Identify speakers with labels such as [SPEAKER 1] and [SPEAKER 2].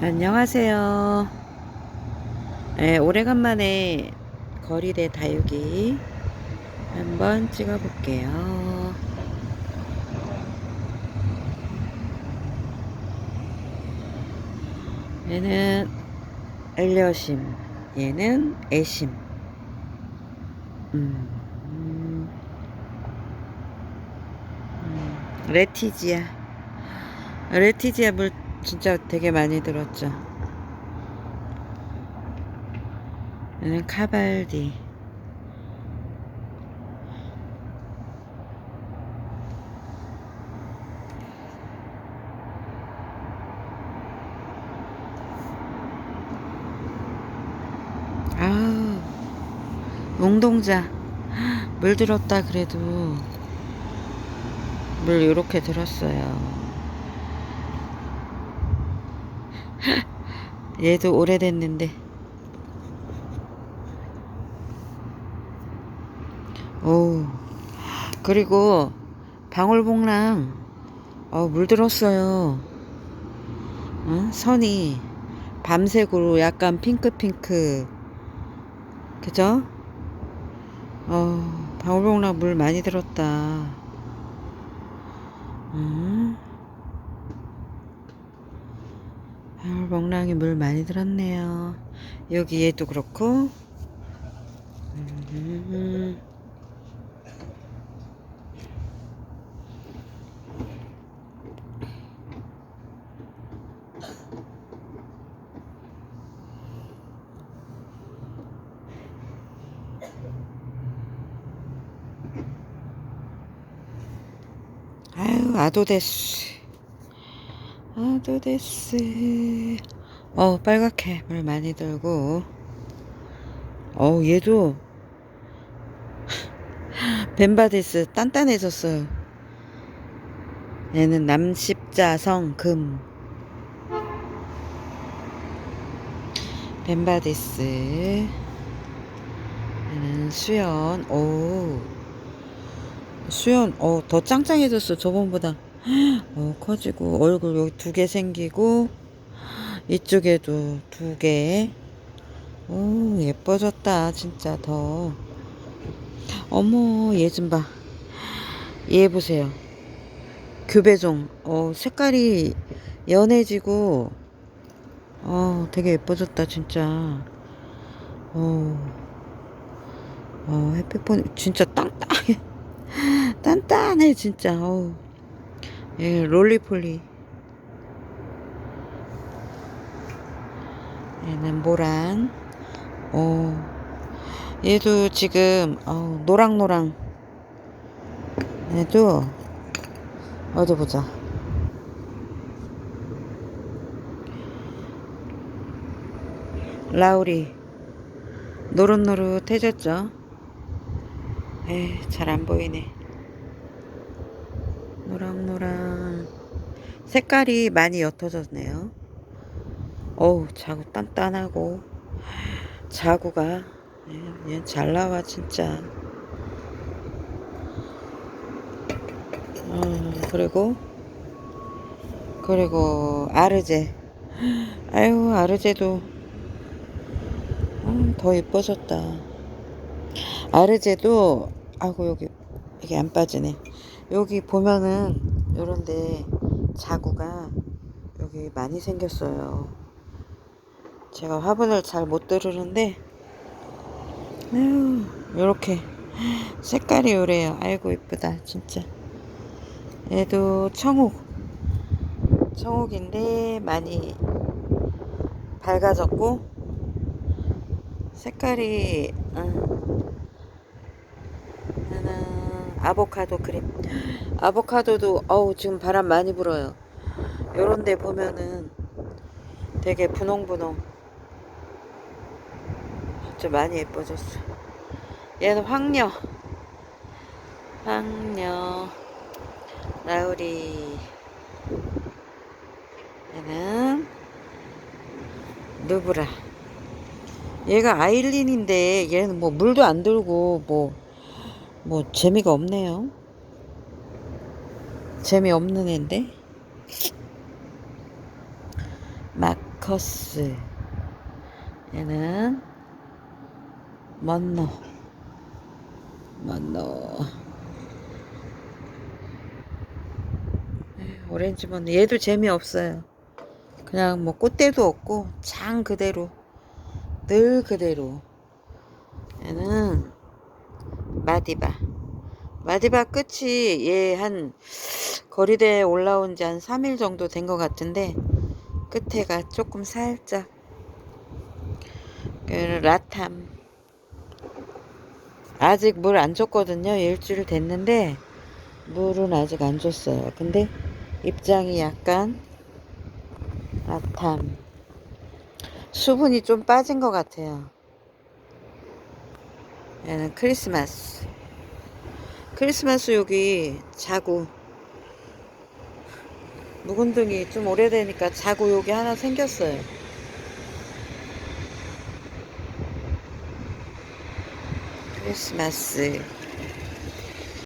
[SPEAKER 1] 안녕하세요. 네, 오래간만에 거리대 다육이 한번 찍어볼게요. 얘는 엘리어심, 얘는 애심. 음, 음, 음, 레티지아. 레티지아 물 진짜 되게 많이 들었죠. 얘는 카발디. 아, 웅동자. 물 들었다 그래도 물 요렇게 들었어요. 얘도 오래됐는데. 오. 그리고 방울복랑 어, 물들었어요. 어? 선이 밤색으로 약간 핑크핑크. 그죠? 어, 방울복랑 물 많이 들었다. 음. 방울복랑이 물 많이 들었네요. 여기 얘도 그렇고. 음. 아유, 아도데스. 아도데스. 어, 빨갛게 물 많이 들고. 어, 얘도 벤바디스 단단해졌어요. 얘는 남십자성 금. 벤바디스. 얘는 수연. 오. 수연, 어, 더 짱짱해졌어, 저번보다. 어, 커지고, 얼굴 여기 두 개 생기고, 이쪽에도 두 개. 오, 예뻐졌다, 진짜 더. 어머, 얘 좀 봐. 얘 보세요. 교배종. 어, 색깔이 연해지고, 어, 되게 예뻐졌다, 진짜. 어, 어, 햇빛 진짜 땅땅해. 단단해 진짜 어우 예, 롤리폴리. 얘는 모란. 어 얘도 지금 어 노랑노랑. 얘도 어디 보자. 라우리. 노릇노릇해졌죠? 에, 잘 안 보이네. 노랑노랑. 색깔이 많이 옅어졌네요. 어우, 자구 단단하고. 자구가. 예, 얘잘 나와, 진짜. 어, 그리고, 그리고, 아르제. 아유, 아르제도. 어, 더 예뻐졌다. 아르제도 아고 여기 여기 안 빠지네. 여기 보면은 요런데 자구가 여기 많이 생겼어요. 제가 화분을 잘 못 들으는데 요렇게 색깔이 요래요. 아이고 이쁘다 진짜. 얘도 청옥 청옥인데 많이 밝아졌고 색깔이 음, 아보카도 크림. 아보카도도 어우 지금 바람 많이 불어요. 요런데 보면은 되게 분홍분홍. 진짜 많이 예뻐졌어. 얘는 황녀. 황녀. 라우리 얘는 누브라. 얘가 아일린인데 얘는 뭐 물도 안 들고 뭐 뭐 재미가 없네요. 재미없는. 마크 비커스. 얘는 먼노 먼노 오렌지 먼노 얘도 재미없어요. 그냥 뭐 꽃대도 없고 장 그대로 늘 그대로. 얘는 마디바. 마디바 끝이 얘한 거리대에 올라온 지 한 3일 정도 된 것 같은데 끝에가 조금 살짝 그 라탐. 아직 물 안 줬거든요. 일주일 됐는데 물은 아직 안 줬어요. 근데 입장이 약간 라탐. 수분이 좀 빠진 것 같아요 얘는 크리스마스. 크리스마스 여기 자구. 묵은등이 좀 오래되니까 자구 여기 하나 생겼어요. 크리스마스